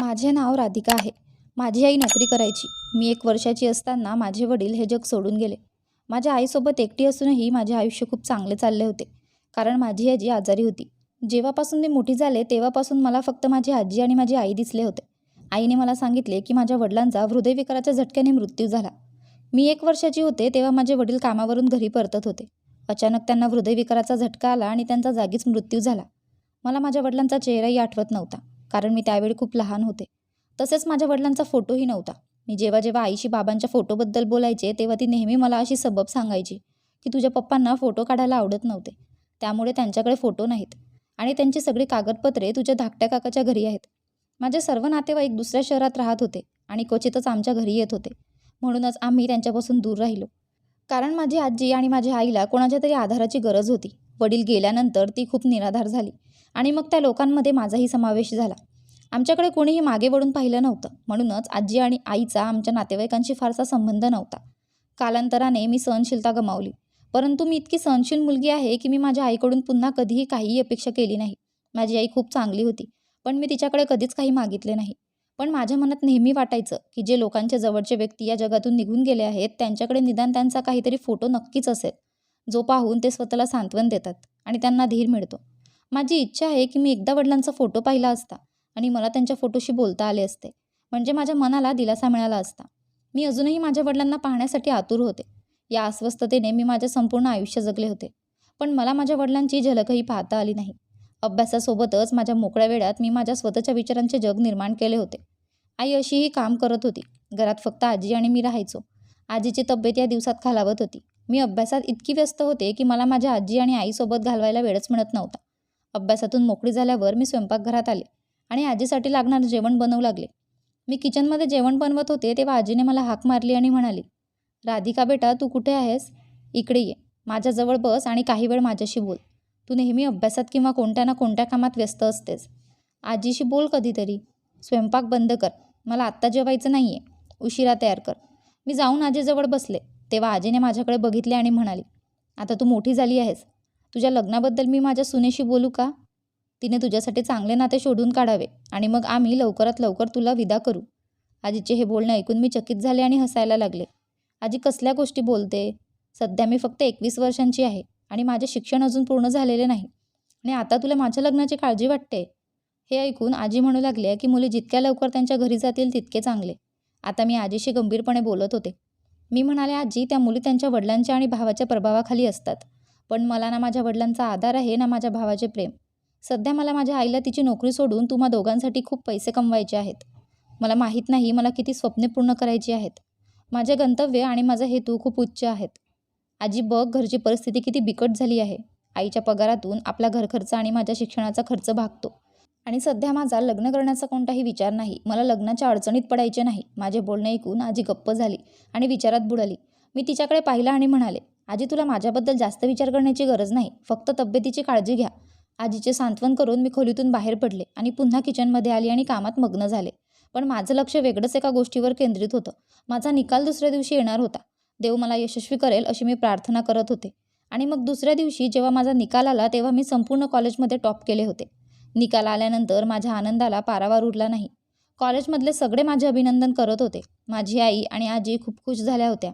माझे नाव राधिका आहे. माझी आई नोकरी करायची. मी एक वर्षाची असताना माझे वडील हे जग सोडून गेले. माझ्या आईसोबत एकटी असूनही माझे आयुष्य खूप चांगले चालले होते. कारण माझी आजी आजारी होती. जेव्हापासून मी मोठी झाले तेव्हापासून मला फक्त माझी आजी आणि माझी आई दिसले होते. आईने मला सांगितले की माझ्या वडिलांचा हृदयविकाराच्या झटक्याने मृत्यू झाला. मी एक वर्षाची होते तेव्हा माझे वडील कामावरून घरी परतत होते. अचानक त्यांना हृदयविकाराचा झटका आला आणि त्यांचा जागीच मृत्यू झाला. मला माझ्या वडिलांचा चेहराही आठवत नव्हता. कारण मी त्यावेळी खूप लहान होते. तसेच माझ्या वडिलांचा फोटोही नव्हता. मी जेव्हा जेव्हा आईशी बाबांच्या फोटोबद्दल बोलायचे तेव्हा ती नेहमी मला अशी सबब सांगायची की तुझ्या पप्पांना फोटो काढायला आवडत नव्हते. त्यामुळे त्यांच्याकडे फोटो नाहीत. आणि त्यांची सगळी कागदपत्रे तुझ्या धाकट्या काकाच्या घरी आहेत. माझे सर्व नातेवाईक दुसऱ्या शहरात राहत होते आणि क्वचितच आमच्या घरी येत होते. म्हणूनच आम्ही त्यांच्यापासून दूर राहिलो. कारण माझी आजी आणि माझ्या आईला कोणाच्या तरी आधाराची गरज होती. वडील गेल्यानंतर ती खूप निराधार झाली. आणि मग त्या लोकांमध्ये माझाही समावेश झाला. आमच्याकडे कोणीही मागे वळून पाहिलं नव्हतं. म्हणूनच आजी आणि आईचा आमच्या नातेवाईकांशी फारसा संबंध नव्हता. कालांतराने मी सहनशीलता गमावली. परंतु मी इतकी सहनशील मुलगी आहे की मी माझ्या आईकडून पुन्हा कधीही काहीही अपेक्षा केली नाही. माझी आई खूप चांगली होती पण मी तिच्याकडे कधीच काही मागितले नाही. पण माझ्या मनात नेहमी वाटायचं की जे लोकांच्या जवळचे व्यक्ती या जगातून निघून गेले आहेत त्यांच्याकडे निदान त्यांचा काहीतरी फोटो नक्कीच असेल. जो पाहून ते स्वतःला सांत्वन देतात आणि त्यांना धीर मिळतो. माझी इच्छा आहे की मी एकदा वडिलांचा फोटो पाहिला असता आणि मला त्यांच्या फोटोशी बोलता आले असते. म्हणजे माझ्या मनाला दिलासा मिळाला असता. मी अजूनही माझ्या वडिलांना पाहण्यासाठी आतुर होते. या अस्वस्थतेने मी माझे संपूर्ण आयुष्य जगले होते. पण मला माझ्या वडिलांची झलकही पाहता आली नाही. अभ्यासासोबतच माझ्या मोकळ्या वेळात मी माझ्या स्वतःच्या विचारांचे जग निर्माण केले होते. आई अशीही काम करत होती. घरात फक्त आजी आणि मी राहायचो. आजीची तब्येत या दिवसात खालावत होती. मी अभ्यासात इतकी व्यस्त होते की मला माझ्या आजी आणि आईसोबत घालवायला वेळच मिळत नव्हता. अभ्यासातून मोकळी झाल्यावर मी स्वयंपाकघरात आले आणि आजीसाठी लागणारं जेवण बनवू लागले. मी किचनमध्ये जेवण बनवत होते तेव्हा आजीने मला हाक मारली आणि म्हणाली राधिका बेटा तू कुठे आहेस? इकडे ये. माझ्याजवळ बस आणि काही वेळ माझ्याशी बोल. तू नेहमी अभ्यासात किंवा कोणत्या ना कोणत्या कामात व्यस्त असतेस. आजीशी बोल कधीतरी. स्वयंपाक बंद कर. मला आत्ता जेवायचं नाही आहे उशिरा तयार कर. मी जाऊन आजीजवळ बसले. तेव्हा आजीने माझ्याकडे बघितले आणि म्हणाली आता तू मोठी झाली आहेस. तुझ्या लग्नाबद्दल मी माझ्या सुनेशी बोलू का? तिने तुझ्यासाठी चांगले नाते शोधून काढावे आणि मग आम्ही लवकरात लवकर तुला विदा करू. आजीचे हे बोलणे ऐकून मी चकित झाले आणि हसायला लागले. आजी कसल्या गोष्टी बोलते? सध्या मी फक्त एकवीस वर्षांची आहे आणि माझे शिक्षण अजून पूर्ण झालेले नाही. आणि आता तुला माझ्या लग्नाची काळजी वाटते? हे ऐकून आजी म्हणू लागले की मुली जितक्या लवकर त्यांच्या घरी जातील तितके चांगले. आता मी आजीशी गंभीरपणे बोलत होते. मी म्हणाले आजी त्या मुली त्यांच्या वडिलांच्या आणि भावाच्या प्रभावाखाली असतात. पण मला ना माझ्या वडिलांचा आधार आहे ना माझ्या भावाचे प्रेम. सध्या मला माझ्या आईला तिची नोकरी सोडून तुम्हा दोघांसाठी खूप पैसे कमवायचे आहेत. मला माहीत नाही मला किती स्वप्ने पूर्ण करायची आहेत. माझे गंतव्य आणि माझा हेतू खूप उच्च आहेत. आजी बघ घरची परिस्थिती किती बिकट झाली आहे. आईच्या पगारातून आपला घरखर्च आणि माझ्या शिक्षणाचा खर्च भागतो. आणि सध्या माझा लग्न करण्याचा कोणताही विचार नाही. मला लग्नाच्या अडचणीत पडायचे नाही. माझे बोलणे ऐकून आजी गप्प झाली आणि विचारात बुडाली. मी तिच्याकडे पाहिलं आणि म्हणाले आजी तुला माझ्याबद्दल जास्त विचार करण्याची गरज नाही. फक्त तब्येतीची काळजी घ्या. आजीचे सांत्वन करून मी खोलीतून बाहेर पडले आणि पुन्हा किचनमध्ये आली आणि कामात मग्न झाले. पण माझं लक्ष वेगळंच एका गोष्टीवर केंद्रित होतं. माझा निकाल दुसऱ्या दिवशी येणार होता. देव मला यशस्वी करेल अशी मी प्रार्थना करत होते. आणि मग दुसऱ्या दिवशी जेव्हा माझा निकाल आला तेव्हा मी संपूर्ण कॉलेजमध्ये टॉप केले होते. निकाल आल्यानंतर माझ्या आनंदाला पारावार उरला नाही. कॉलेजमधले सगळे माझे अभिनंदन करत होते. माझी आई आणि आजी खूप खुश झाल्या होत्या.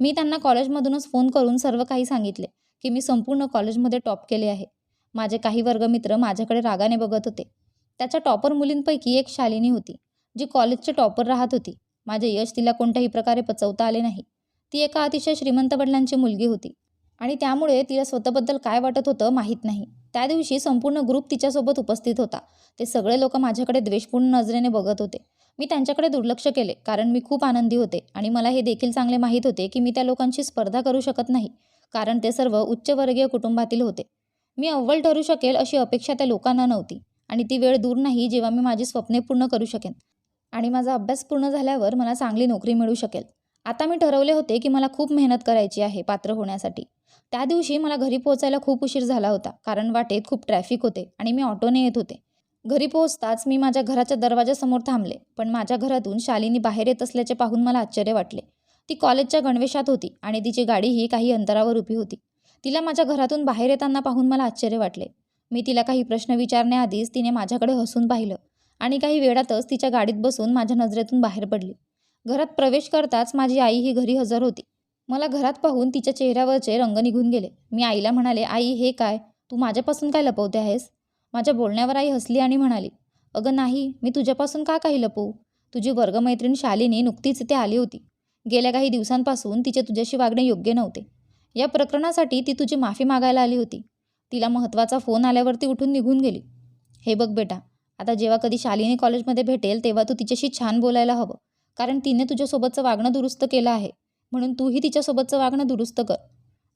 मी त्यांना कॉलेजमधूनच फोन करून सर्व काही सांगितले की मी संपूर्ण कॉलेजमध्ये टॉप केले आहे. माझे काही वर्गमित्र माझ्याकडे रागाने बघत होते. त्याच्या टॉपर मुलींपैकी एक शालिनी होती जी कॉलेजचे टॉपर राहत होती. माझे यश तिला कोणत्याही प्रकारे पचवता आले नाही. ती एका अतिशय श्रीमंत वडिलांची मुलगी होती. आणि त्यामुळे तिला स्वतःबद्दल काय वाटत होतं माहीत नाही. त्या दिवशी संपूर्ण ग्रुप तिच्यासोबत उपस्थित होता. ते सगळे लोक माझ्याकडे द्वेषपूर्ण नजरेने बघत होते. मी त्यांच्याकडे दुर्लक्ष केले कारण मी खूप आनंदी होते आणि मला हे देखील चांगले माहीत होते की मी त्या लोकांशी स्पर्धा करू शकत नाही कारण ते सर्व उच्चवर्गीय कुटुंबातील होते. मी अव्वल ठरू शकेल अशी अपेक्षा त्या लोकांना नव्हती आणि ती वेळ दूर नाही जेव्हा मी माझी स्वप्ने पूर्ण करू शकेन. आणि माझा अभ्यास पूर्ण झाल्यावर मला चांगली नोकरी मिळू शकेल. आता मी ठरवले होते की मला खूप मेहनत करायची आहे पात्र होण्यासाठी. त्या दिवशी मला घरी पोहोचायला खूप उशीर झाला होता कारण वाटेत खूप ट्रॅफिक होते आणि मी ऑटोने येत होते. घरी पोहोचताच मी माझ्या घराच्या दरवाजासमोर थांबले पण माझ्या घरातून शालिनी बाहेर येत असल्याचे पाहून मला आश्चर्य वाटले. ती कॉलेजच्या गणवेशात होती आणि तिची गाडीही काही अंतरावर उभी होती. तिला माझ्या घरातून बाहेर येताना पाहून मला आश्चर्य वाटले. मी तिला काही प्रश्न विचारण्याआधीच तिने माझ्याकडे हसून पाहिलं आणि काही वेळातच तिच्या गाडीत बसून माझ्या नजरेतून बाहेर पडली. घरात प्रवेश करताच माझी आई ही घरी हजर होती. मला घरात पाहून तिच्या चेहऱ्यावरचे रंग निघून गेले. मी आईला म्हणाले आई हे काय? तू माझ्यापासून काय लपवते आहेस? माझ्या बोलण्यावर आई हसली आणि म्हणाली अगं नाही मी तुझ्यापासून का काही लपवू? तुझी वर्गमैत्रीण शालिनी नुकतीच इथे आली होती. गेल्या काही दिवसांपासून तिचे तुझ्याशी वागणे योग्य नव्हते. या प्रकरणासाठी ती तुझी माफी मागायला आली होती. तिला महत्त्वाचा फोन आल्यावरती उठून निघून गेली. हे बघ बेटा आता जेव्हा कधी शालिनी कॉलेजमध्ये भेटेल तेव्हा तू तिच्याशी छान बोलायला हवं. कारण तिने तुझ्यासोबतचं वागणं दुरुस्त केलं आहे. म्हणून तूही तिच्यासोबतचं वागणं दुरुस्त कर.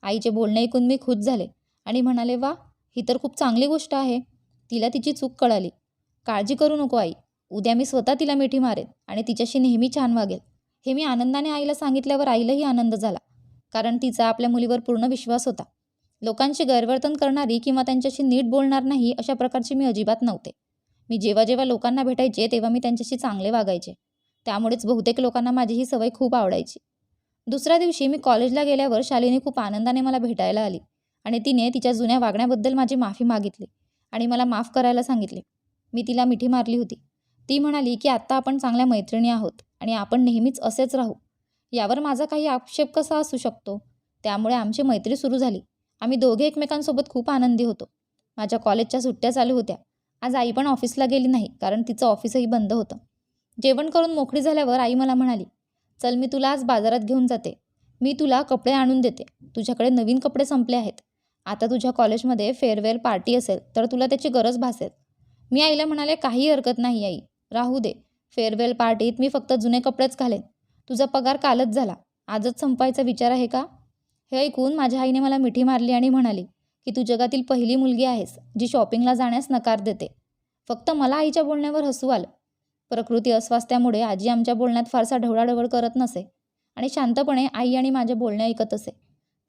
आईचे बोलणे ऐकून मी खुश झाले आणि म्हणाले वा ही तर खूप चांगली गोष्ट आहे. तिला तिची चूक कळाली. काळजी करू नको आई. उद्या मी स्वतः तिला मिठी मारेन आणि तिच्याशी नेहमी छान वागेल. हे मी आनंदाने आईला सांगितल्यावर आईलाही आनंद झाला कारण तिचा आपल्या मुलीवर पूर्ण विश्वास होता. लोकांशी गैरवर्तन करणारी किंवा त्यांच्याशी नीट बोलणार नाही अशा प्रकारची मी अजिबात नव्हते. मी जेव्हा जेव्हा लोकांना भेटायचे तेव्हा मी त्यांच्याशी चांगले वागायचे. त्यामुळेच बहुतेक लोकांना माझी ही सवय खूप आवडायची. दुसऱ्या दिवशी मी कॉलेजला गेल्यावर शालिनी खूप आनंदाने मला भेटायला आली आणि तिने तिच्या जुन्या वागण्याबद्दल माझी माफी मागितली. आणि मला माफ करायला सांगितले. मी तिला मिठी मारली होती. ती म्हणाली की आत्ता आपण चांगल्या मैत्रिणी आहोत आणि आपण नेहमीच असेच राहू. यावर माझा काही आक्षेप कसा असू शकतो? त्यामुळे आमची मैत्री सुरू झाली. आम्ही दोघे एकमेकांसोबत खूप आनंदी होतो. माझ्या कॉलेजच्या सुट्ट्या चालू होत्या. आज आई पण ऑफिसला गेली नाही कारण तिचं ऑफिसही बंद होतं. जेवण करून मोकळी झाल्यावर आई मला म्हणाली चल मी तुला आज बाजारात घेऊन जाते. मी तुला कपडे आणून देते. तुझ्याकडे नवीन कपडे संपले आहेत. आता तुझ्या कॉलेजमध्ये फेअरवेल पार्टी असेल तर तुला त्याची गरज भासेल. मी आईला म्हणाले काही हरकत नाही आई. राहू दे. फेअरवेल पार्टीत मी फक्त जुने कपडेच घालेन. तुझा पगार कालच झाला. आजच संपायचा विचार आहे का? हे ऐकून माझ्या आईने मला मिठी मारली आणि म्हणाली की तू जगातील पहिली मुलगी आहेस जी शॉपिंगला जाण्यास नकार देते. फक्त मला आईच्या बोलण्यावर हसू आलं. प्रकृती अस्वास्थ्यामुळे आजी आमच्या बोलण्यात फारसा ढवळाढवळ करत नसे आणि शांतपणे आई आणि माझे बोलणे ऐकत असे.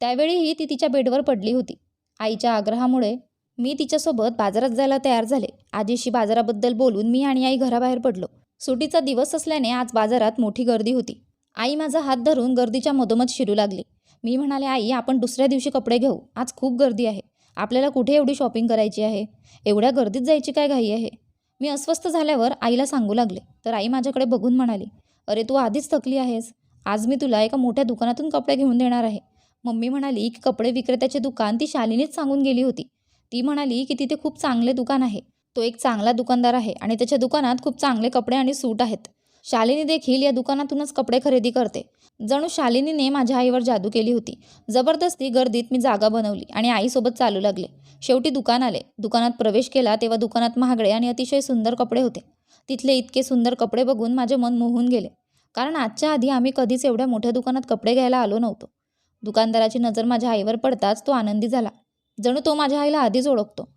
त्यावेळीही ती तिच्या बेडवर पडली होती. आईच्या आग्रहामुळे मी तिच्यासोबत बाजारात जायला तयार झाले. आजीशी बाजाराबद्दल बोलून मी आणि आई घराबाहेर पडलो. सुटीचा दिवस असल्याने आज बाजारात मोठी गर्दी होती. आई माझा हात धरून गर्दीच्या मधोमध शिरू लागली. मी म्हणाले आई आपण दुसऱ्या दिवशी कपडे घेऊ. आज खूप गर्दी आहे. आपल्याला कुठे एवढी शॉपिंग करायची आहे? एवढ्या गर्दीत जायची काय घाई आहे? मी अस्वस्थ झाल्यावर आईला सांगू लागले. तर आई माझ्याकडे बघून म्हणाली अरे तू आधीच थकली आहेस. आज मी तुला एका मोठ्या दुकानातून कपडे घेऊन देणार आहे. मम्मी म्हणाली की कपडे विक्रेत्याचे दुकान ती शालिनीच सांगून गेली होती. ती म्हणाली की तिथे खूप चांगले दुकान आहे. तो एक चांगला दुकानदार आहे आणि त्याच्या दुकानात खूप चांगले कपडे आणि सूट आहेत. शालिनी देखील या दुकानातूनच कपडे खरेदी करते. जणू शालिनीने माझ्या आईवर जादू केली होती. जबरदस्ती गर्दीत मी जागा बनवली आणि आईसोबत चालू लागले. शेवटी दुकान आले. दुकानात प्रवेश केला तेव्हा दुकानात महागडे आणि अतिशय सुंदर कपडे होते. तिथले इतके सुंदर कपडे बघून माझे मन मोहून गेले. कारण आजच्या आधी आम्ही कधीच एवढ्या मोठ्या दुकानात कपडे घ्यायला आलो नव्हतो. दुकानदाराची नजर माझ्या आईवर पडताच तो आनंदी झाला. जणू तो माझ्या आईला आधीच ओळखतो.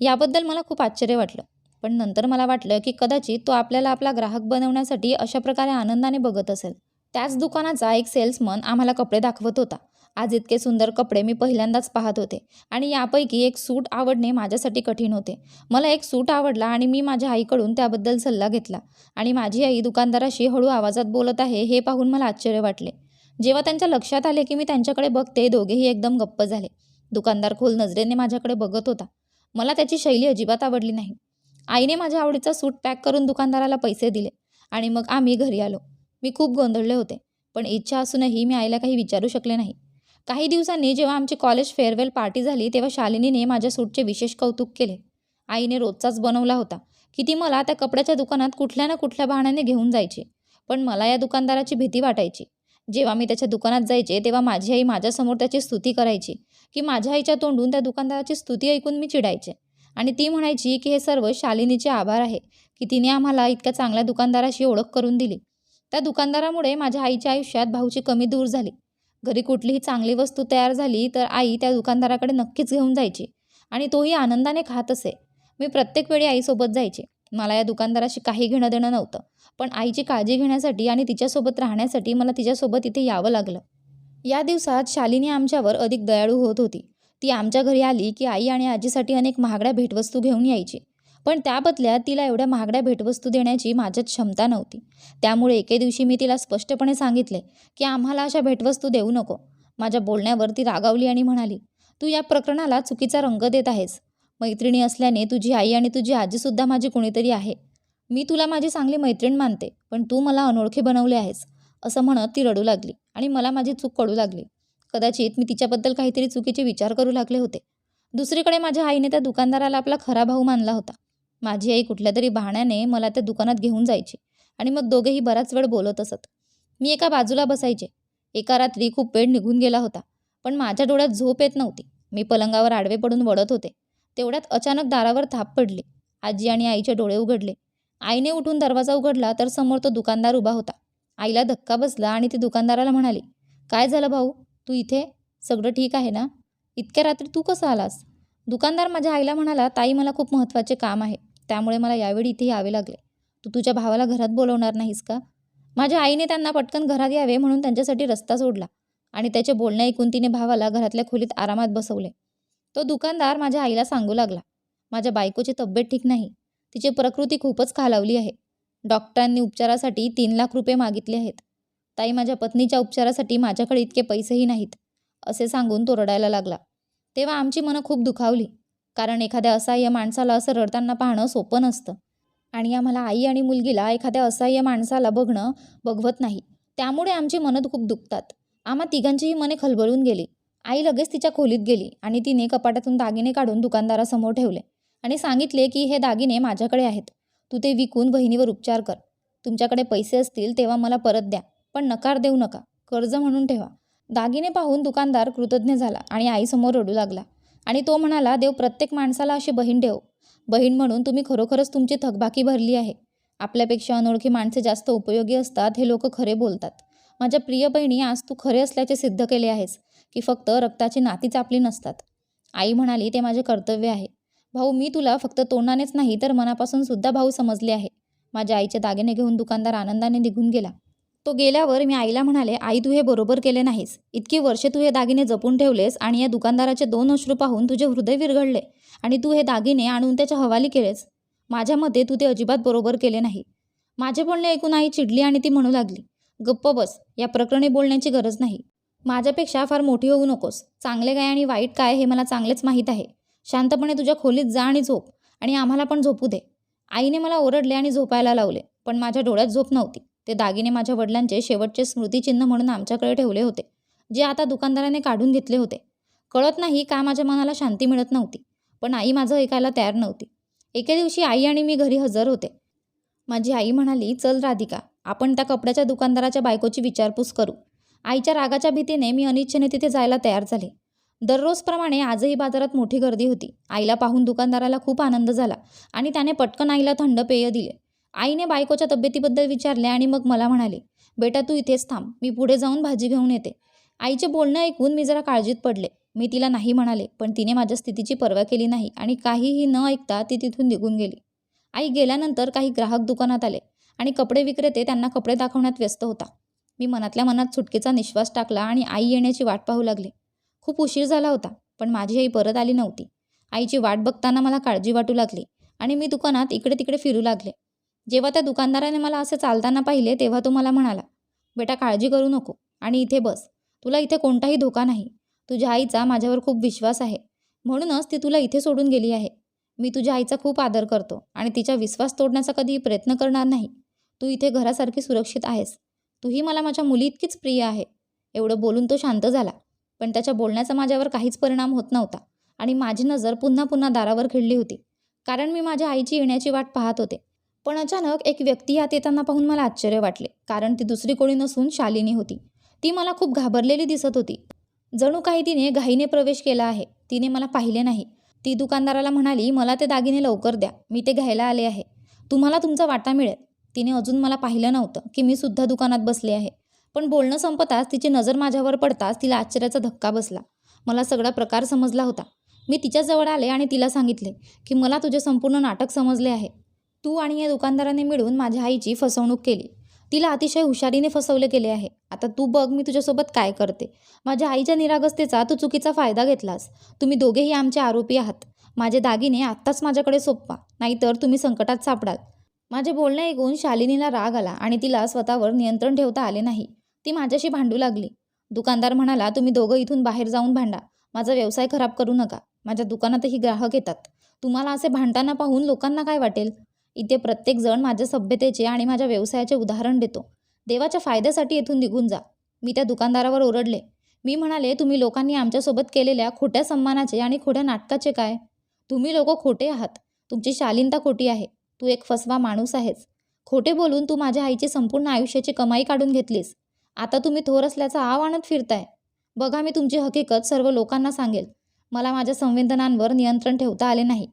याबद्दल मला खूप आश्चर्य वाटलं. पण नंतर मला वाटलं की कदाचित तो आपल्याला आपला ग्राहक बनवण्यासाठी अशा प्रकारे आनंदाने बघत असेल. त्याच दुकानाचा एक सेल्समन आम्हाला कपडे दाखवत होता. आज इतके सुंदर कपडे मी पहिल्यांदाच पाहत होते आणि यापैकी एक सूट आवडणे माझ्यासाठी कठीण होते. मला एक सूट आवडला आणि मी माझ्या आईकडून त्याबद्दल सल्ला घेतला. आणि माझी आई दुकानदाराशी हळू आवाजात बोलत आहे हे पाहून मला आश्चर्य वाटले. जेव्हा त्यांच्या लक्षात आले की मी त्यांच्याकडे बघते दोघेही एकदम गप्प झाले. दुकानदार खोल नजरेने माझ्याकडे बघत होता. मला त्याची शैली अजिबात आवडली नाही. आईने माझ्या आवडीचा सूट पॅक करून दुकानदाराला पैसे दिले आणि मग आम्ही घरी आलो. मी खूप गोंधळले होते पण इच्छा असूनही मी आईला काही विचारू शकले नाही. काही दिवसांनी जेव्हा आमची कॉलेज फेअरवेल पार्टी झाली तेव्हा शालिनीने माझ्या सूटचे विशेष कौतुक केले. आईने रोजचाच बनवला होता की ती मला त्या कपड्याच्या दुकानात कुठल्या ना कुठल्या बहाण्याने घेऊन जायची पण मला या दुकानदाराची भीती वाटायची. जेव्हा मी त्याच्या दुकानात जायचे तेव्हा माझी आई माझ्यासमोर त्याची स्तुती करायची. की माझ्या आईच्या तोंडून त्या दुकानदाराची स्तुती ऐकून मी चिडायचे. आणि ती म्हणायची की हे सर्व शालिनीचे आभार आहे की तिने आम्हाला इतक्या चांगल्या दुकानदाराशी ओळख करून दिली. त्या दुकानदारामुळे माझ्या आईच्या आयुष्यात भाऊची कमी दूर झाली. घरी कुठलीही चांगली वस्तू तयार झाली तर आई त्या दुकानदाराकडे नक्कीच घेऊन जायची आणि तोही आनंदाने खात असे. मी प्रत्येक वेळी आईसोबत जायचे. मला या दुकानदाराशी काही घेणं देणं नव्हतं. पण आईची काळजी घेण्यासाठी आणि तिच्यासोबत राहण्यासाठी मला तिच्यासोबत इथे यावं लागलं. या दिवसात शालिनी आमच्यावर अधिक दयाळू होत होती. ती आमच्या घरी आली की आई आणि आजीसाठी अनेक महागड्या भेटवस्तू घेऊन यायची. पण त्या बदल्यात तिला एवढ्या महागड्या भेटवस्तू देण्याची माझ्यात क्षमता नव्हती. त्यामुळे एके दिवशी मी तिला स्पष्टपणे सांगितले की आम्हाला अशा भेटवस्तू देऊ नको. माझ्या बोलण्यावर ती रागावली आणि म्हणाली तू या प्रकरणाला चुकीचा रंग देत आहेस. मैत्रिणी असल्याने तुझी आई आणि तुझी आजीसुद्धा माझी कुणीतरी आहे. मी तुला माझी चांगली मैत्रीण मानते पण तू मला अनोळखी बनवले आहेस असं म्हणत ती रडू लागली आणि मला माझी चूक कळू लागली. कदाचित मी तिच्याबद्दल काहीतरी चुकीचे विचार करू लागले होते. दुसरीकडे माझ्या आईने त्या दुकानदाराला आपला खरा भाऊ मानला होता. माझी आई कुठल्या तरी बहाण्याने मला त्या दुकानात घेऊन जायची आणि मग दोघेही बराच वेळ बोलत असत. मी एका बाजूला बसायचे. एका रात्री खूप वेळ निघून गेला होता पण माझ्या डोळ्यात झोप येत नव्हती. मी पलंगावर आडवे पडून वडत होते. तेवढ्यात अचानक दारावर थाप पडली. आजी आणि आईचे डोळे उघडले. आईने उठून दरवाजा उघडला तर समोर तो दुकानदार उभा होता. आईला धक्का बसला आणि ती दुकानदाराला म्हणाली काय झालं भाऊ? तू इथे? सगळं ठीक आहे ना? इतक्या रात्री तू कसं आलास? दुकानदार माझ्या आईला म्हणाला ताई मला खूप महत्त्वाचे काम आहे. त्यामुळे मला यावेळी इथे यावे लागले. तू तुझ्या भावाला घरात बोलवणार नाहीस का? माझ्या आईने त्यांना पटकन घरात यावे म्हणून त्यांच्यासाठी रस्ता सोडला आणि त्याचे बोलणे ऐकून तिने भावाला घरातल्या खोलीत आरामात बसवले. तो दुकानदार माझ्या आईला सांगू लागला. माझ्या बायकोची तब्येत ठीक नाही. तिची प्रकृती खूपच खालावली आहे. डॉक्टरांनी उपचारासाठी तीन लाख रुपये मागितले आहेत. ताई माझ्या पत्नीच्या उपचारासाठी माझ्याकडे इतके पैसेही नाहीत असे सांगून तो रडायला लागला. तेव्हा आमची मनं खूप दुखावली कारण एखाद्या असहाय्य माणसाला असं रडताना पाहणं सोपं नसतं. आणि आम्हाला आई आणि मुलगीला एखाद्या असहाय्य माणसाला बघणं बघवत नाही. त्यामुळे आमची मनं खूप दुखतात. आम्हा तिघांचीही मने खलबळून गेली. आई लगेच तिच्या खोलीत गेली आणि तिने कपाटातून दागिने काढून दुकानदारासमोर ठेवले आणि सांगितले की हे दागिने माझ्याकडे आहेत. तू ते विकून बहिणीवर उपचार कर. तुमच्याकडे पैसे असतील तेव्हा मला परत द्या पण नकार देऊ नका. कर्ज म्हणून ठेवा. दागिने पाहून दुकानदार कृतज्ञ झाला आणि आईसमोर रडू लागला. आणि तो म्हणाला देव प्रत्येक माणसाला अशी बहीण ठेव. बहीण म्हणून तुम्ही खरोखरच तुमची थकबाकी भरली आहे. आपल्यापेक्षा अनोळखी माणसे जास्त उपयोगी असतात हे लोक खरे बोलतात. माझ्या प्रिय बहिणी आज तू खरे असल्याचे सिद्ध केले आहेस की फक्त रक्ताची नातीच आपली नसतात. आई म्हणाली ते माझे कर्तव्य आहे. भाऊ मी तुला फक्त तोंडानेच नाही तर मनापासून सुद्धा भाऊ समजले आहे. माझ्या आईचे दागिने घेऊन दुकानदार आनंदाने निघून गेला. तो गेल्यावर मी आईला म्हणाले आई तू हे बरोबर केले नाहीस. इतकी वर्षे तू हे दागिने जपून ठेवलेस आणि या दुकानदाराचे दोन अश्रू पाहून तुझे हृदय विरघळले. आणि तू हे दागिने आणून त्याच्या हवाली केलेस. माझ्या मते तू ते अजिबात बरोबर केले नाही. माझे बोलणे ऐकून आई चिडली आणि ती म्हणू लागली गप्प बस या प्रकरणी बोलण्याची गरज नाही. माझ्यापेक्षा फार मोठी होऊ नकोस. चांगले काय आणि वाईट काय हे मला चांगलेच माहीत आहे. शांतपणे तुझ्या खोलीत जा आणि झोप आणि आम्हाला पण झोपू दे. आईने मला ओरडले आणि झोपायला लावले पण माझ्या डोळ्यात झोप नव्हती. ते दागिने माझ्या वडिलांचे शेवटचे स्मृतिचिन्ह म्हणून आमच्याकडे ठेवले होते जे आता दुकानदाराने काढून घेतले होते. कळत नाही का माझ्या मनाला शांती मिळत नव्हती पण आई माझं ऐकायला तयार नव्हती. एके दिवशी आई आणि मी घरी हजर होते. माझी आई म्हणाली चल राधिका आपण त्या कपड्याच्या दुकानदाराच्या बायकोची विचारपूस करू. आईच्या रागाच्या भीतीने मी अनिच्छेने तिथे जायला तयार झाले. दररोजप्रमाणे आजही बाजारात मोठी गर्दी होती. आईला पाहून दुकानदाराला खूप आनंद झाला आणि त्याने पटकन आईला थंड पेय दिले. आईने बायकोच्या तब्येतीबद्दल विचारले आणि मग मला म्हणाले बेटा तू इथेच थांब. मी पुढे जाऊन भाजी घेऊन येते. आईचे बोलणं ऐकून मी जरा काळजीत पडले. मी तिला नाही म्हणाले पण तिने माझ्या स्थितीची पर्वा केली नाही आणि काहीही न ऐकता ती तिथून निघून गेली. आई गेल्यानंतर काही ग्राहक दुकानात आले. आणि कपडे विक्रेते त्यांना कपडे दाखवण्यात व्यस्त होता. मी मनातल्या मनात सुटकेचा निश्वास टाकला आणि आई येण्याची वाट पाहू लागले. खूप उशीर झाला होता पण माझी आई परत आली नव्हती. आईची वाट बघताना मला काळजी वाटू लागली आणि मी दुकानात इकडे तिकडे फिरू लागले. जेव्हा त्या दुकानदाराने मला असे चालताना पाहिले तेव्हा तो मला म्हणाला बेटा काळजी करू नको आणि इथे बस. तुला इथे कोणताही धोका नाही. तुझ्या आईचा माझ्यावर खूप विश्वास आहे. म्हणूनच ती तुला इथे सोडून गेली आहे. मी तुझ्या आईचा खूप आदर करतो आणि तिचा विश्वास तोडण्याचा कधीही प्रयत्न करणार नाही. तू इथे घरासारखी सुरक्षित आहेस. तूही मला माझ्या मुली इतकीच प्रिय आहे. एवढं बोलून तो शांत झाला. पण त्याच्या बोलण्याचा माझ्यावर काहीच परिणाम होत नव्हता आणि माझी नजर पुन्हा पुन्हा दारावर खिळली होती. कारण मी माझ्या आईची येण्याची वाट पाहत होते. पण अचानक एक व्यक्ती यात येताना पाहून मला आश्चर्य वाटले. कारण ती दुसरी कोणी नसून शालिनी होती. ती मला खूप घाबरलेली दिसत होती. जणू काही तिने घाईने प्रवेश केला आहे. तिने मला पाहिले नाही. ती दुकानदाराला म्हणाली मला ते दागिने लवकर द्या. मी ते घ्यायला आले आहे. तुम्हाला तुमचा वाटा मिळेल. तिने अजून मला पाहिलं नव्हतं की मी सुद्धा दुकानात बसले आहे. पण बोलणं संपताच तिची नजर माझ्यावर पडताच तिला आश्चर्याचा धक्का बसला. मला सगळा प्रकार समजला होता. मी तिच्याजवळ आले आणि तिला सांगितले की मला तुझे संपूर्ण नाटक समजले आहे. तू आणि या दुकानदाराने मिळून माझ्या आईची फसवणूक केली. तिला अतिशय हुशारीने फसवले गेले आहे. आता तू बघ मी तुझ्यासोबत काय करते. माझ्या आईच्या निरागस्तेचा तू चुकीचा फायदा घेतलास. तुम्ही दोघेही आमचे आरोपी आहात. माझे दागिने आत्ताच माझ्याकडे सोपवा. नाहीतर तुम्ही संकटात सापडाल. माझे बोलणे ऐकून शालिनीला राग आला आणि तिला स्वतःवर नियंत्रण ठेवता आले नाही. ती माझ्याशी भांडू लागली. दुकानदार म्हणाला तुम्ही दोघं इथून बाहेर जाऊन भांडा. माझा व्यवसाय खराब करू नका. माझ्या दुकानातही ग्राहक येतात. तुम्हाला असे भांडताना पाहून लोकांना काय वाटेल? इथे प्रत्येकजण माझ्या सभ्यतेचे आणि माझ्या व्यवसायाचे उदाहरण देतो. देवाच्या फायद्यासाठी येथून निघून जा. मी त्या दुकानदारावर ओरडले. मी म्हणाले तुम्ही लोकांनी आमच्यासोबत केलेल्या खोट्या सन्मानाचे आणि खोट्या नाटकाचे काय? तुम्ही लोक खोटे आहात. तुमची शालीनता खोटी आहे. तू एक फसवा माणूस आहेस. खोटे बोलून तू माझ्या आईची संपूर्ण आयुष्याची कमाई काढून घेतलीस. आता तुम्ही थोर असल्याचा आव आणत फिरताय. बघा मी तुमची हकीकत सर्व लोकांना सांगेल. मला माझ्या संवेदनांवर नियंत्रण ठेवता आले नाही.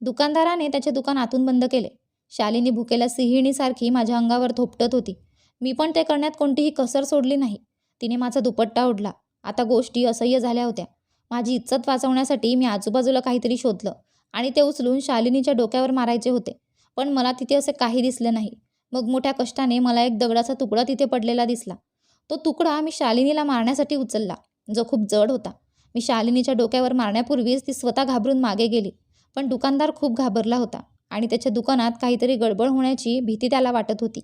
दुकानदाराने त्याचे दुकान आतून बंद केले. शालिनी भुकेल्या सिंहिणीसारखी माझ्या अंगावर थोपटत होती. मी पण ते करण्यात कोणतीही कसर सोडली नाही. तिने माझा दुपट्टा ओढला. आता गोष्टी असह्य झाल्या होत्या. माझी इज्जत वाचवण्यासाठी मी आजूबाजूला काहीतरी शोधलं आणि ते उचलून शालिनीच्या डोक्यावर मारायचे होते. पण मला तिथे असे काही दिसले नाही. मग मोठ्या कष्टाने मला एक दगडाचा तुकडा तिथे पडलेला दिसला. तो तुकडा मी शालिनीला मारण्यासाठी उचलला जो खूप जड होता. मी शालिनीच्या डोक्यावर मारण्यापूर्वीच ती स्वतः घाबरून मागे गेली पण दुकानदार खूप घाबरला होता आणि त्याच्या दुकानात काहीतरी गडबड होण्याची भीती त्याला वाटत होती.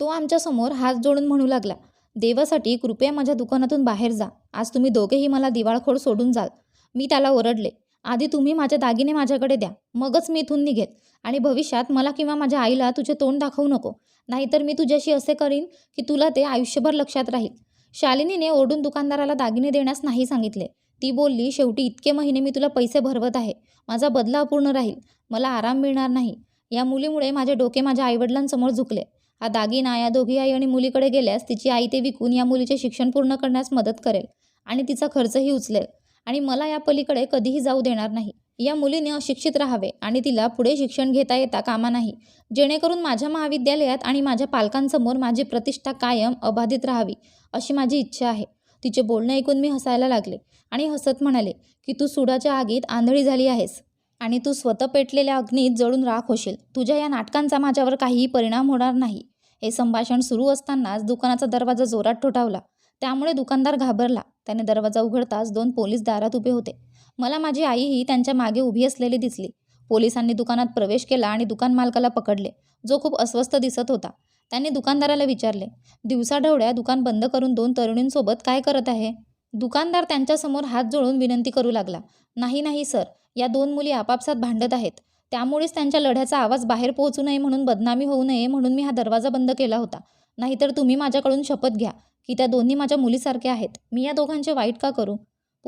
तो आमच्यासमोर हात जोडून म्हणू लागला देवासाठी कृपया माझ्या दुकानातून बाहेर जा. आज तुम्ही दोघेही मला दिवाळखोर सोडून जाल. मी त्याला ओरडले. आधी तुम्ही माझे दागिने माझ्याकडे द्या. मगच मी इथून निघेल. आणि भविष्यात मला किंवा माझ्या आईला तुझे तोंड दाखवू नको. नाहीतर मी तुझ्याशी असे करीन की तुला ते आयुष्यभर लक्षात राहील. शालिनीने ओरडून दुकानदाराला दागिने देण्यास नाही सांगितले. ती बोलली शेवटी इतके महिने मी तुला पैसे भरवत आहे. माझा बदला अपूर्ण राहील. मला आराम मिळणार नाही. या मुलीमुळे माझे डोके माझ्या आईवडिलांसमोर झुकले. हा दागिना या दोघी आई आणि मुलीकडे गेल्यास तिची आई ते विकून या मुलीचे शिक्षण पूर्ण करण्यास मदत करेल आणि तिचा खर्चही उचलेल. आणि मला या पलीकडे कधीही जाऊ देणार नाही. या मुलीने अशिक्षित राहावे आणि तिला पुढे शिक्षण घेता येता कामा नाही. जेणेकरून माझ्या महाविद्यालयात आणि माझ्या पालकांसमोर माझी प्रतिष्ठा कायम अबाधित राहावी अशी माझी इच्छा आहे. तिचे बोलणं ऐकून मी हसायला लागले आणि हसत म्हणाले की तू सुडाच्या आगीत आंधळी झाली आहेस आणि तू स्वतः पेटलेल्या अग्नीत जळून राख होशील. तुझ्या या नाटकांचा माझ्यावर काहीही परिणाम होणार नाही. हे संभाषण सुरू असतानाच दुकानाचा दरवाजा जोरात ठोठावला. त्यामुळे दुकानदार घाबरला. त्याने दरवाजा उघडताच दोन पोलीस दारात उभे होते. मला माझी आईही त्यांच्या मागे उभी असलेली दिसली. पोलिसांनी दुकानात प्रवेश केला आणि दुकान मालकाला पकडले. जो खूप अस्वस्थ दिसत होता. त्यांनी दुकानदाराला विचारले दिवसाढवळ्या दुकान बंद करून दोन तरुणींसोबत काय करत आहे? दुकानदार त्यांच्यासमोर हात जोडून विनंती करू लागला नाही नाही सर. या दोन मुली आपापसात भांडत आहेत. त्यामुळेच त्यांच्या लढ्याचा आवाज बाहेर पोहोचू नये म्हणून बदनामी होऊ नये म्हणून मी हा दरवाजा बंद केला होता. नाहीतर तुम्ही माझ्याकडून शपथ घ्या की त्या दोन्ही माझ्या मुलीसारख्या आहेत. मी या दोघांचे वाईट का करू?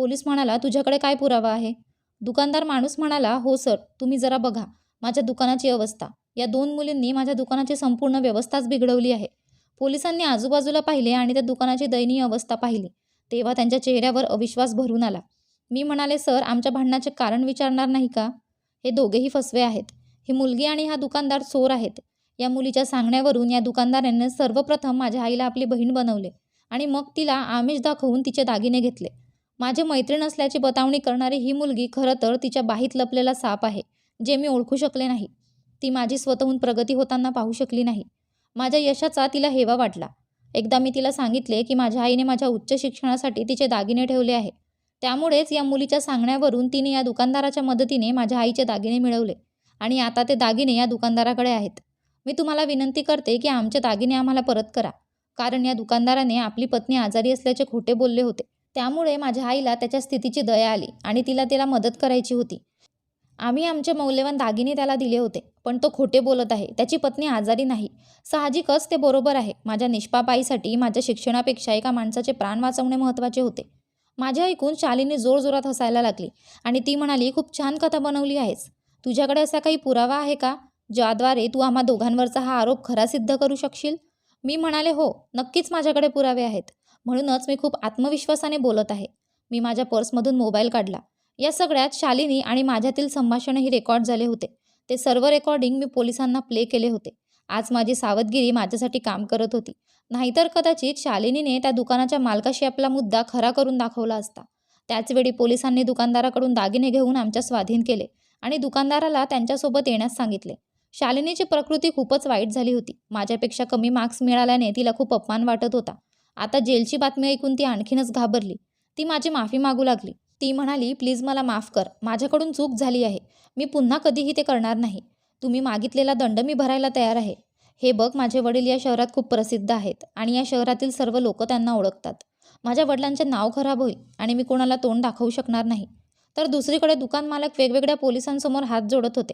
पोलीस म्हणाला तुझ्याकडे काय पुरावा आहे? दुकानदार माणूस म्हणाला हो सर तुम्ही जरा बघा माझ्या दुकानाची अवस्था. या दोन मुलींनी माझ्या दुकानाची संपूर्ण व्यवस्थाच बिघडवली आहे. पोलिसांनी आजूबाजूला पाहिले आणि त्या दुकानाची दयनीय अवस्था पाहिली. तेव्हा त्यांच्या चेहऱ्यावर अविश्वास भरून आला. मी म्हणाले सर आमच्या भांडणाचे कारण विचारणार नाही का? हे दोघेही फसवे आहेत. ही मुलगी आणि हा दुकानदार चोर आहेत. या मुलीच्या सांगण्यावरून या दुकानदाराने सर्वप्रथम माझ्या आईला आपली बहीण बनवले आणि मग तिला आमिष दाखवून तिचे दागिने घेतले. माझे मैत्रीण असल्याची बतावणी करणारी ही मुलगी खरं तर तिच्या बाहीत लपलेला साप आहे जे मी ओळखू शकले नाही. ती माझी स्वतःहून प्रगती होताना पाहू शकली नाही. माझ्या यशाचा तिला हेवा वाटला. एकदा मी तिला सांगितले की माझ्या आईने माझ्या उच्च शिक्षणासाठी तिचे दागिने ठेवले आहे. त्यामुळेच या मुलीच्या सांगण्यावरून तिने या दुकानदाराच्या मदतीने माझ्या आईचे दागिने मिळवले आणि आता ते दागिने या दुकानदाराकडे आहेत. मी तुम्हाला विनंती करते की आमचे दागिने आम्हाला परत करा. कारण या दुकानदाराने आपली पत्नी आजारी असल्याचे खोटे बोलले होते. त्यामुळे माझ्या आईला त्याच्या स्थितीची दया आली आणि तिला तिला मदत करायची होती. आम्ही आमचे मौल्यवान दागिने त्याला दिले होते पण तो खोटे बोलत आहे त्याची पत्नी आजारी नाही. साहजिकच ते बरोबर आहे माझ्या निष्पाप आईसाठी माझ्या शिक्षणापेक्षा एका माणसाचे प्राण वाचवणे महत्त्वाचे होते. माझे ऐकून शालीने जोरजोरात हसायला लागली आणि ती म्हणाली खूप छान कथा बनवली आहेस. तुझ्याकडे असा काही पुरावा आहे का ज्याद्वारे तू आम्हा दोघांवरचा हा आरोप खरा सिद्ध करू शकशील? मी म्हणाले हो नक्कीच माझ्याकडे पुरावे आहेत. म्हणूनच मी खूप आत्मविश्वासाने बोलत आहे. मी माझ्या पर्समधून मोबाईल काढला. या सगळ्यात शालिनी आणि माझ्यातील संभाषणही रेकॉर्ड झाले होते. ते सर्व रेकॉर्डिंग मी पोलिसांना प्ले केले होते. आज माझी सावधगिरी माझ्यासाठी काम करत होती. नाहीतर कदाचित शालिनीने त्या दुकानाच्या मालकाशी आपला मुद्दा खरा करून दाखवला असता. त्याचवेळी पोलिसांनी दुकानदाराकडून दागिने घेऊन आमच्या स्वाधीन केले आणि दुकानदाराला त्यांच्यासोबत येण्यास सांगितले. शालिनीची प्रकृती खूपच वाईट झाली होती. माझ्यापेक्षा कमी मार्क्स मिळाल्याने तिला खूप अपमान वाटत होता. आता जेलची बातमी ऐकून ती आणखीनच घाबरली. ती माझी माफी मागू लागली. ती म्हणाली प्लीज मला माफ कर. माझ्याकडून चूक झाली आहे. मी पुन्हा कधीही ते करणार नाही. तुम्ही मागितलेला दंड मी भरायला तयार आहे. हे बघ माझे वडील या शहरात खूप प्रसिद्ध आहेत आणि या शहरातील सर्व लोक त्यांना ओळखतात. माझ्या वडिलांचे नाव खराब होईल आणि मी कोणाला तोंड दाखवू शकणार नाही. तर दुसरीकडे दुकान मालक वेगवेगळ्या पोलिसांसमोर हात जोडत होते.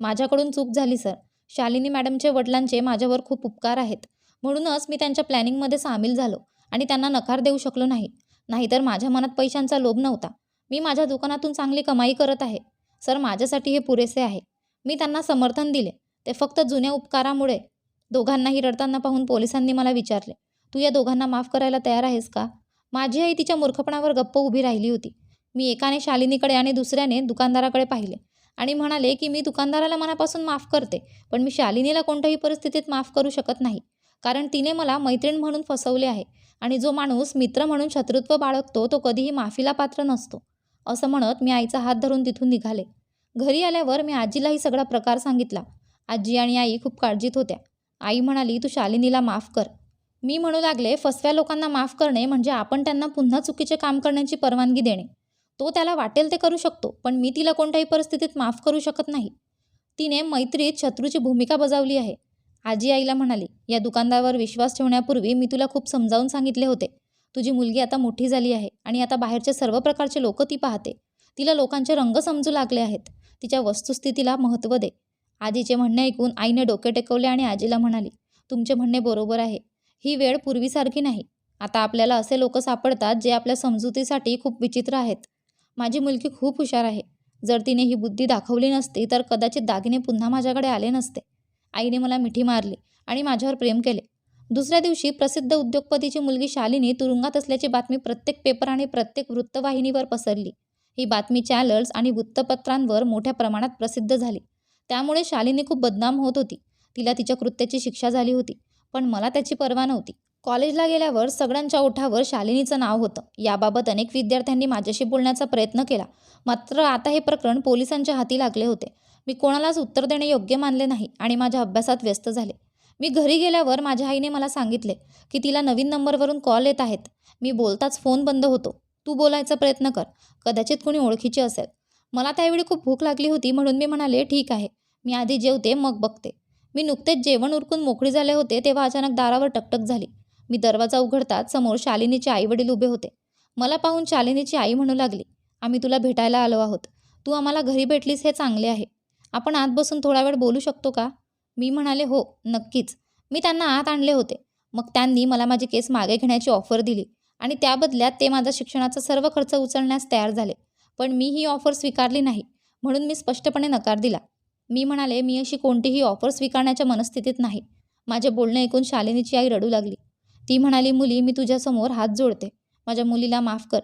माझ्याकडून चूक झाली सर. शालिनी मॅडमचे वडिलांचे माझ्यावर खूप उपकार आहेत. म्हणूनच मी त्यांच्या प्लॅनिंगमध्ये सामील झालो आणि त्यांना नकार देऊ शकलो नाही. नाहीतर माझ्या मनात पैशांचा लोभ नव्हता. मी माझ्या दुकानातून चांगली कमाई करत आहे. सर माझ्यासाठी हे पुरेसे आहे. मी त्यांना समर्थन दिले. ते फक्त जुन्या उपकारामुळे दोघांनाही रडताना पाहून पोलिसांनी मला विचारले तू या दोघांना माफ करायला तयार आहेस का? माझी आई तिच्या मूर्खपणावर गप्प उभी राहिली होती. मी एकाने शालिनीकडे आणि दुसऱ्याने दुकानदाराकडे पाहिले आणि म्हणाले की मी दुकानदाराला मनापासून माफ करते पण मी शालिनीला कोणत्याही परिस्थितीत माफ करू शकत नाही. कारण तिने मला मैत्रीण म्हणून फसवले आहे. आणि जो माणूस मित्र म्हणून शत्रुत्व बाळगतो तो कधीही माफीला पात्र नसतो असं म्हणत मी आईचा हात धरून तिथून निघाले. घरी आल्यावर मी आजीलाही सगळा प्रकार सांगितला. आजी आणि आई खूप काळजीत होत्या. आई म्हणाली तू शालिनीला माफ कर. मी म्हणू लागले फसव्या लोकांना माफ करणे म्हणजे आपण त्यांना पुन्हा चुकीचे काम करण्याची परवानगी देणे. तो त्याला वाटेल ते करू शकतो पण मी तिला कोणत्याही परिस्थितीत माफ करू शकत नाही. तिने मैत्रीत शत्रूची भूमिका बजावली आहे. आजी आईला म्हणाली या दुकानदारावर विश्वास ठेवण्यापूर्वी मी तुला खूप समजावून सांगितले होते. तुझी मुलगी आता मोठी झाली आहे आणि आता बाहेरचे सर्व प्रकारचे लोक ती पाहते. तिला लोकांचे रंग समजू लागले आहेत. तिच्या वस्तुस्थितीला महत्त्व दे. आजीचे म्हणणे ऐकून आईने डोके टेकवले आणि आजीला म्हणाली तुमचे म्हणणे बरोबर आहे. ही वेळ पूर्वीसारखी नाही. आता आपल्याला असे लोक सापडतात जे आपल्या समजुतीसाठी खूप विचित्र आहेत. माझी मुलगी खूप हुशार आहे. जर तिने ही बुद्धी दाखवली नसती तर कदाचित दागिने पुन्हा माझ्याकडे आले नसते. आईने मला मिठी मारली आणि माझ्यावर प्रेम केले. दुसऱ्या दिवशी प्रसिद्ध उद्योगपतीची मुलगी शालिनी तुरुंगात असल्याची बातमी प्रत्येक पेपर आणि प्रत्येक वृत्तवाहिनीवर पसरली. ही बातमी चॅनल्स आणि वृत्तपत्रांवर मोठ्या प्रमाणात प्रसिद्ध झाली. त्यामुळे शालिनी खूप बदनाम होत होती. तिला तिच्या कृत्याची शिक्षा झाली होती पण मला त्याची पर्वा नव्हती. कॉलेजला गेल्यावर सगळ्यांच्या ओठावर शालिनीचं नाव होतं. याबाबत अनेक विद्यार्थ्यांनी माझ्याशी बोलण्याचा प्रयत्न केला. मात्र आता हे प्रकरण पोलिसांच्या हाती लागले होते. मी कोणालाच उत्तर देणे योग्य मानले नाही आणि माझ्या अभ्यासात व्यस्त झाले. मी घरी गेल्यावर माझ्या आईने मला सांगितले की तिला नवीन नंबरवरून कॉल येत आहेत. मी बोलताच फोन बंद होतो. तू बोलायचा प्रयत्न कर. कदाचित कोणी ओळखीची असेल. मला त्यावेळी खूप भूक लागली होती म्हणून मी म्हणाले ठीक आहे. मी आधी जेवते मग बघते. मी नुकतेच जेवण उरकून मोकळी झाले होते तेव्हा अचानक दारावर टकटक झाली. मी दरवाजा उघडताच समोर शालिनीचे आईवडील उभे होते. मला पाहून शालिनीची आई म्हणू लागली आम्ही तुला भेटायला आलो आहोत. तू आम्हाला घरी भेटलीस हे चांगले आहे. आपण आत बसून थोडा वेळ बोलू शकतो का? मी म्हणाले हो नक्कीच. मी त्यांना आत आणले होते. मग त्यांनी मला माझे केस मागे घेण्याची ऑफर दिली आणि त्या बदल्यात ते माझा शिक्षणाचा सर्व खर्च उचलण्यास तयार झाले. पण मी ही ऑफर स्वीकारली नाही म्हणून मी स्पष्टपणे नकार दिला. मी म्हणाले मी अशी कोणतीही ऑफर स्वीकारण्याच्या मनस्थितीत नाही. माझे बोलणे ऐकून शालिनीची आई रडू लागली. ती म्हणाली मुली मी तुझ्यासमोर हात जोडते. माझ्या मुलीला माफ कर.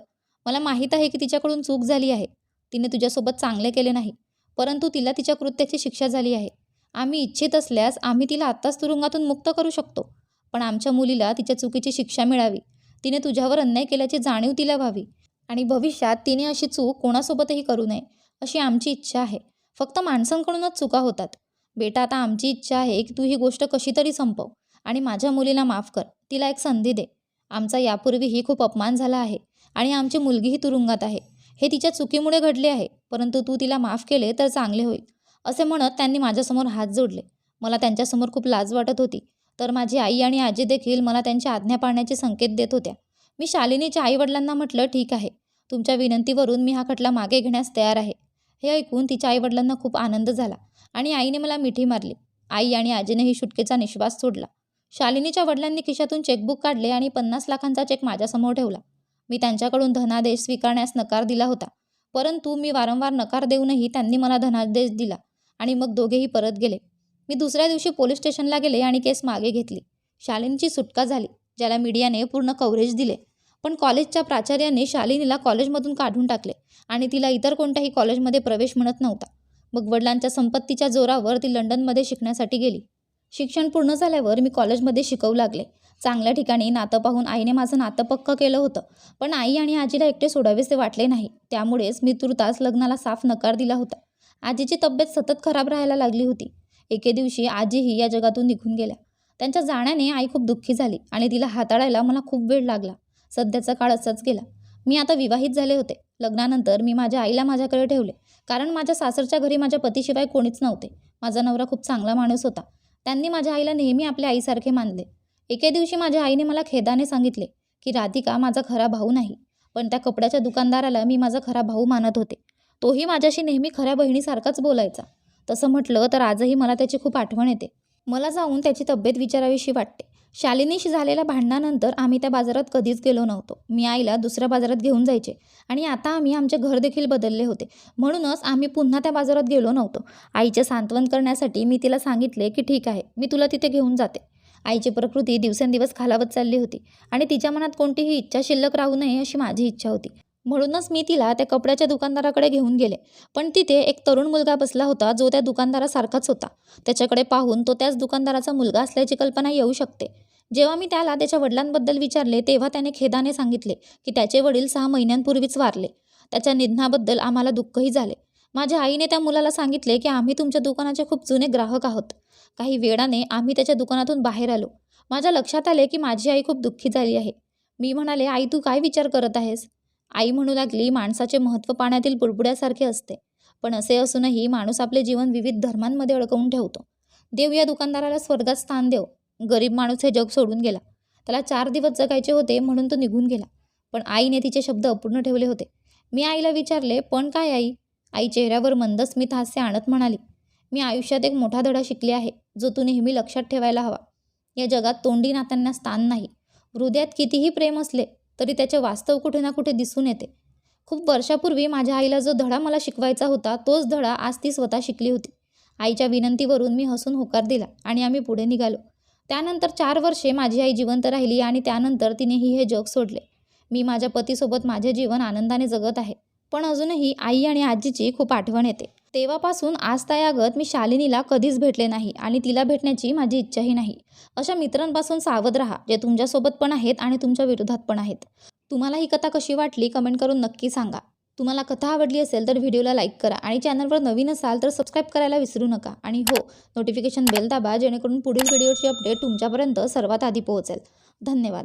मला माहीत आहे की तिच्याकडून चूक झाली आहे. तिने तुझ्यासोबत चांगले केले नाही. परंतु तिला तिच्या कृत्याची शिक्षा झाली आहे. आम्ही इच्छित असल्यास आम्ही तिला आत्ताच तुरुंगातून मुक्त करू शकतो. पण आमच्या मुलीला तिच्या चुकीची शिक्षा मिळावी. तिने तुझ्यावर अन्याय केल्याची जाणीव तिला व्हावी. आणि भविष्यात तिने अशी चूक कोणासोबतही करू नये अशी आमची इच्छा आहे. फक्त माणसांकडूनच चुका होतात. बेटा आता आमची इच्छा आहे की तू ही गोष्ट कशी तरी संपव आणि माझ्या मुलीला माफ कर. तिला एक संधी दे. आमचा यापूर्वीही खूप अपमान झाला आहे आणि आमची मुलगीही तुरुंगात आहे. हे तिच्या चुकीमुळे घडले आहे परंतु तू तिला माफ केले तर चांगले होईल असे म्हणत त्यांनी माझ्यासमोर हात जोडले. मला त्यांच्यासमोर खूप लाज वाटत होती तर माझी आई आणि आजी देखील मला त्यांची आज्ञा पाळण्याचे संकेत देत होत्या. मी शालिनीच्या आईवडिलांना म्हटलं ठीक आहे. तुमच्या विनंतीवरून मी हा खटला मागे घेण्यास तयार आहे. हे ऐकून तिच्या आईवडिलांना खूप आनंद झाला आणि आईने मला मिठी मारली. आई आणि आजीनेही सुटकेचा निश्वास सोडला. शालिनीच्या वडिलांनी खिशातून चेकबुक काढले आणि पन्नास लाखांचा चेक माझ्यासमोर ठेवला. मी त्यांच्याकडून धनादेश स्वीकारण्यास नकार दिला होता. परंतु मी वारंवार नकार देऊनही त्यांनी मला धनादेश दिला आणि मग दोघेही परत गेले. मी दुसऱ्या दिवशी पोलीस स्टेशनला गेले आणि केस मागे घेतली. शालिनीची सुटका झाली ज्याला मीडियाने पूर्ण कव्हरेज दिले. पण कॉलेजच्या प्राचार्याने शालिनीला कॉलेजमधून काढून टाकले आणि तिला इतर कोणत्याही कॉलेजमध्ये प्रवेश मिळत नव्हता. मग वडिलांच्या संपत्तीच्या जोरावर ती लंडनमध्ये शिकण्यासाठी गेली. शिक्षण पूर्ण झाल्यावर मी कॉलेजमध्ये शिकवू लागले. चांगल्या ठिकाणी नातं पाहून आईने माझं नातं पक्क केलं होतं. पण आई आणि आजीला एकटे सोडावेसे वाटले नाही. त्यामुळेच मी तुर्तास लग्नाला साफ नकार दिला होता. आजीची तब्येत सतत खराब राहायला लागली होती. एके दिवशी आजीही या जगातून निघून गेल्या. त्यांच्या जाण्याने आई खूप दुःखी झाली आणि तिला हाताळायला मला खूप वेळ लागला. सध्याचा काळ असाच गेला. मी आता विवाहित झाले होते. लग्नानंतर मी माझ्या आईला माझ्याकडे ठेवले. कारण माझ्या सासरच्या घरी माझ्या पतीशिवाय कोणीच नव्हते. माझा नवरा खूप चांगला माणूस होता. त्यांनी माझ्या आईला नेहमी आपल्या आईसारखे मानले. एके दिवशी माझ्या आईने मला खेदाने सांगितले की राधिका माझा खरा भाऊ नाही. पण त्या कपड्याच्या दुकानदाराला मी माझा खरा भाऊ मानत होते. तोही माझ्याशी नेहमी खऱ्या बहिणीसारखाच बोलायचा. तसं म्हटलं तर आजही मला त्याची खूप आठवण येते. मला जाऊन त्याची तब्येत विचारावीशी वाटते. शालिनीशी झालेल्या भांडणानंतर आम्ही त्या बाजारात कधीच गेलो नव्हतो. मी आईला दुसऱ्या बाजारात घेऊन जायचे आणि आता आम्ही आमचे घर देखील बदलले होते. म्हणूनच आम्ही पुन्हा त्या बाजारात गेलो नव्हतो. आईचे सांत्वन करण्यासाठी मी तिला सांगितले की ठीक आहे मी तुला तिथे घेऊन जाते. आईची प्रकृती दिवसेंदिवस खालावत चालली होती आणि तिच्या मनात कोणतीही इच्छा शिल्लक राहू नये अशी माझी इच्छा होती. म्हणूनच मी तिला त्या कपड्याच्या दुकानदाराकडे घेऊन गेले. पण तिथे एक तरुण मुलगा बसला होता जो त्या दुकानदारासारखाच होता. त्याच्याकडे पाहून तो त्याच दुकानदाराचा मुलगा असल्याची कल्पना येऊ शकते. जेव्हा मी त्याला त्याच्या वडिलांबद्दल विचारले तेव्हा त्याने खेदाने सांगितले की त्याचे वडील सहा महिन्यांपूर्वीच वारले. त्याच्या निधनाबद्दल आम्हाला दुःखही झाले. माझ्या आईने त्या मुलाला सांगितले की आम्ही तुमच्या दुकानाचे खूप जुने ग्राहक आहोत. काही वेळाने आम्ही त्याच्या दुकानातून बाहेर आलो. माझ्या लक्षात आले की माझी आई खूप दुःखी झाली आहे. मी म्हणाले आई तू काय विचार करत आहेस? आई म्हणू लागली माणसाचे महत्त्व पाण्यातील बुडबुड्यासारखे असते. पण असे असूनही माणूस आपले जीवन विविध धर्मांमध्ये अडकवून ठेवतो. देव या दुकानदाराला स्वर्गात स्थान देव. गरीब माणूस हे जग सोडून गेला. त्याला चार दिवस जगायचे होते म्हणून तो निघून गेला. पण आईने तिचे शब्द अपूर्ण ठेवले होते. मी आईला विचारले पण काय आई? आई चेहऱ्यावर मंदस्मित हास्य आणत म्हणाली मी आयुष्यात एक मोठा धडा शिकले आहे जो तू नेहमी लक्षात ठेवायला हवा. या जगात तोंडी नात्यांना स्थान नाही. हृदयात कितीही प्रेम असले तरी त्याचे वास्तव कुठे ना कुठे दिसून येते. खूप वर्षापूर्वी माझ्या आईला जो धडा मला शिकवायचा होता तोच धडा आज ती स्वतः शिकली होती. आईच्या विनंतीवरून मी हसून होकार दिला आणि आम्ही पुढे निघालो. त्यानंतर चार वर्षे माझी आई जिवंत राहिली आणि त्यानंतर तिनेही हे जग सोडले. मी माझ्या पतीसोबत माझे जीवन आनंदाने जगत आहे पण अजूनही आई आणि आजीची खूप आठवण येते. तेव्हापासून आज तायागत मी शालिनीला कधीच भेटले नाही आणि तिला भेटण्याची माझी इच्छाही नाही. अशा मित्रांपासून सावध राहा जे तुमच्यासोबत पण आहेत आणि तुमच्या विरोधात पण आहेत. तुम्हाला ही कथा कशी वाटली कमेंट करून नक्की सांगा. तुम्हाला कथा आवडली असेल तर व्हिडिओला लाईक करा आणि चॅनलवर नवीन असाल तर सबस्क्राईब करायला विसरू नका. आणि हो नोटिफिकेशन बेल दाबा जेणेकरून पुढील व्हिडिओची अपडेट तुमच्यापर्यंत सर्वात आधी पोहोचेल. धन्यवाद.